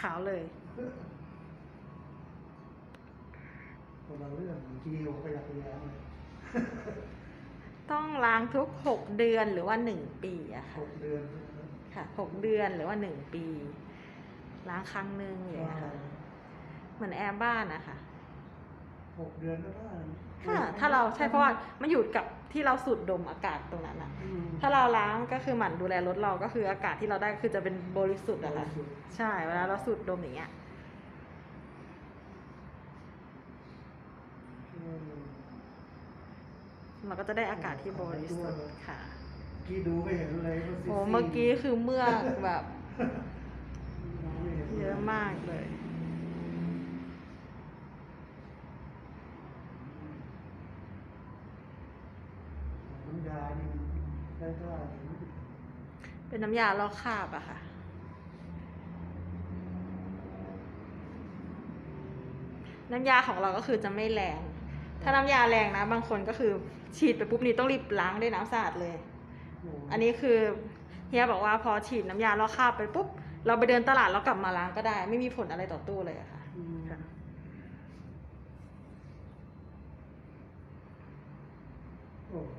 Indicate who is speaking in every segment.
Speaker 1: ขาวเลย
Speaker 2: คนละเรื่องบางทีผมก็อยากไปแย้งเลย
Speaker 1: ต้องล้างทุกหกเดือนหรือว่าหนึ่งปีอะ
Speaker 2: ห
Speaker 1: ค่ะ
Speaker 2: กเดือน
Speaker 1: ค่ะหกเดือนหรือว่าหนึ่งปี ล้างครั้งหนึ่งอย่างเงี้ยค่ะ เหมือนแอร์บ้านอะค่ะ
Speaker 2: หกเดือนก็ได้
Speaker 1: ค่ะ ถ้าเราใช่เพราะว่ามันอยู่กับที่เราสูดดมอากาศตรงนั้นอะ
Speaker 2: อืม
Speaker 1: ถ้าเราล้างก็คือหมั่นดูแลรถเราก็คืออากาศที่เราได้ก็คือจะเป็นบริสุทธิ์อะค่ะ
Speaker 2: บริสุทธิ์
Speaker 1: ใช่เวลาเราสูดดมอย่างเงี้ย
Speaker 2: อืม
Speaker 1: เราก็จะได้อากาศที่บริสุทธิ์ค่ะ
Speaker 2: เมื่อกี้ดูไม่เห็นเลยว่า
Speaker 1: โอ้
Speaker 2: ซีดๆ
Speaker 1: เมื่อกี้คือเมือกแบบ
Speaker 2: มองไม่ห็นล
Speaker 1: เยอะมากเลย
Speaker 2: น้ำยานี่ได้ได้
Speaker 1: เป็นน้ำยาลอกคราบอะค่ะ น้ำยาของเราก็คือจะไม่แรง ถ้าน้ำยาแรงนะ บางคนก็คือฉีดไปปุ๊บนี่ต้องรีบล้างด้วยน้ำสะอาดเลย อันนี้คือเฮียบอกว่าพอฉีดน้ำยาลอกคราบไปปุ๊บเราไปเดินตลาดแล้วกลับมาล้างก็ได้ ไม่มีผลอะไรต่อตู้เลยอะค่ะ
Speaker 2: อืม
Speaker 1: ค่ะ
Speaker 2: โอ้โห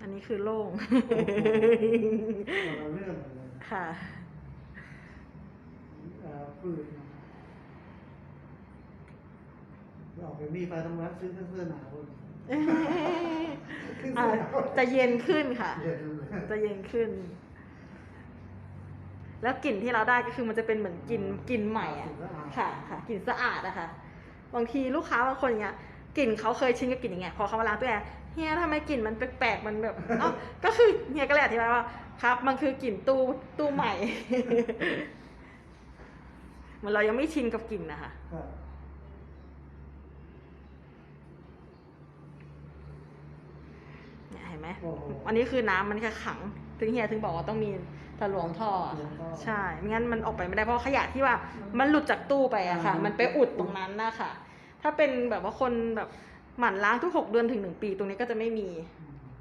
Speaker 1: อั นนี้คือโล่ง
Speaker 2: คนละเรื่องเลย
Speaker 1: ค่ะ
Speaker 2: เอ่อพืชนะออกไปนี่ไปต้องรัดซื้อเสื้อหนาวขึ้น
Speaker 1: อะ
Speaker 2: เสื้อหนาว
Speaker 1: จะเย็นขึ้นค่ะ
Speaker 2: เย็นเลย
Speaker 1: จะเย็นขึ้น แล้วกลิ่นที่เราได้ก็คือมันจะเป็นเหมือนกลิ่นกลิ่นใหม่อะ ค่ะค่ะกลิ่นสะอาดอะค่ะบางทีลูกค้าบางคนอย่างเงี้ย กลิ่นเขาเคยชินกับกลิ่นอย่างเงี้ยพอเขามาล้างตู้แอร์เฮียทำไมกลิ่นมันแปลกๆมันแบบเอ้าก็คือเฮียก็เลยอธิบายว่าครับ มันคือกลิ่นตู้ตู้ใหม่เหมือนเรายังไม่ชินกับกลิ่นนะคะ
Speaker 2: ครับ
Speaker 1: เนี่ยเห็นไหม
Speaker 2: โอ้โห
Speaker 1: อันนี้คือน้ำมันแค่ขัง ถึงเฮียถึงบอกว่าต้องมีทะลวงท่อ
Speaker 2: ทะลวงท่อ
Speaker 1: ใช่ไม่งั้นมันออกไปไม่ได้เพราะขยะที่ว่ามันหลุดจากตู้ไปอะค่ะ
Speaker 2: อ่ามั
Speaker 1: มันไปอุดตรงนั้นนะคะ ถ้าเป็นแบบว่าคนแบบหมั่นล้างทุกหกเดือนถึงหนึ่งปี ตรงนี้ก็จะไม่มี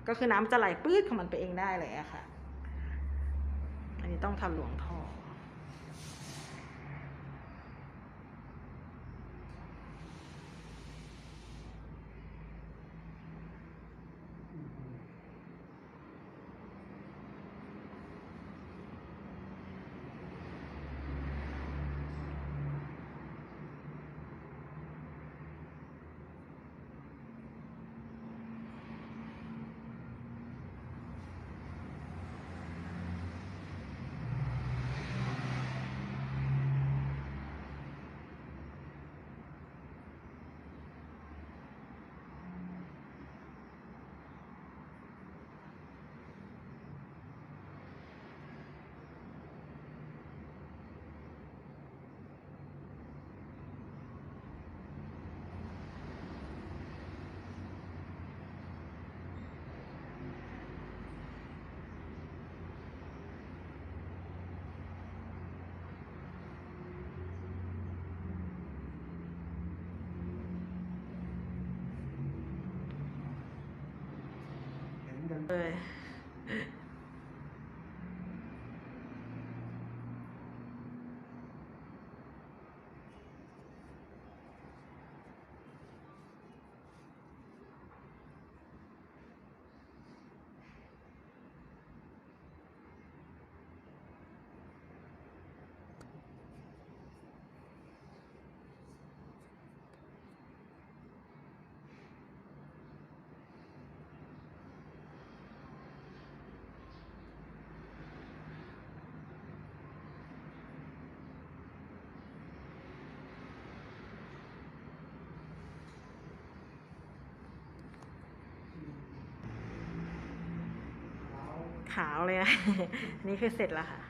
Speaker 1: ก็คือน้ำจะไหลปื้ดของมันไปเองได้เลยอะค่ะ อันนี้ต้องทะลวงท่อ
Speaker 2: เห็
Speaker 1: ขาวเลยอะนี่คือเสร็จแล้วค่ะ